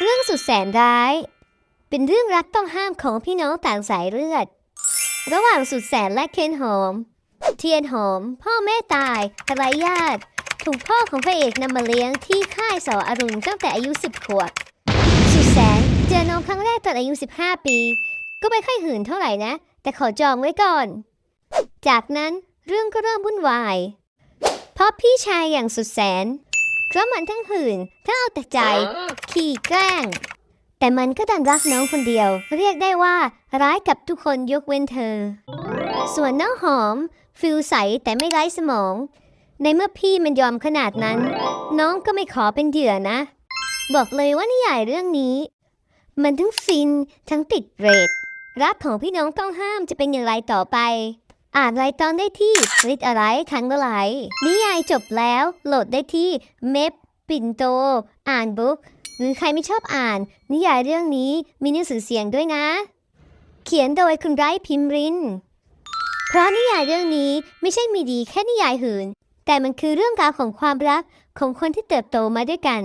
เรื่องสุดแสนร้าย เป็นเรื่องรักต้องห้ามของพี่น้องต่างสายเลือด ระหว่างสุดแสนและเคนหอม เทียนหอม พ่อแม่ตายไร้ญาติถูกพ่อของพระเอกนำมาเลี้ยงที่ค่ายสออรุณตั้งแต่อายุ 10 ขวบ สุดแสนเจอน้องครั้งแรกตอนอายุ 15 ปี ก็ไม่ค่อยหื่นเท่าไหร่นะ แต่ขอจองไว้ก่อน จากนั้นเรื่องก็เริ่มวุ่นวาย เพราะพี่ชายอย่างสุดแสน เพราะมันทั้งหื่นทั้งเอาแต่ใจ ขี่แกล้ง แต่มันก็ดันรักน้องคนเดียว เรียกได้ว่า ร้ายกับทุกคนยกเว้นเธอ ส่วนน้องหอม ฟิลใสแต่ไม่ไร้สมอง ในเมื่อพี่มันยอมขนาดนั้น น้องก็ไม่ขอเป็นเหยื่อนะ บอกเลยว่านิยายเรื่องนี้ มันทั้งฟินทั้งติดเรทรักของพี่น้องต้องห้ามจะเป็นอย่างไรต่อไป อ่านรายตอนได้ที่ริดอะไรคันเมื่อไรนิยายจบแล้ว โหลดได้ที่เมพปินโต อ่านบุ๊กหรือใครไม่ชอบอ่าน นิยายเรื่องนี้มีหนังสือเสียงด้วยนะ เขียนโดยคุณไร้พิมริน เพราะนิยายเรื่องนี้ไม่ใช่มีดีแค่นิยายหืน แต่มันคือเรื่องราวของความรักของคนที่เติบโตมาด้วยกัน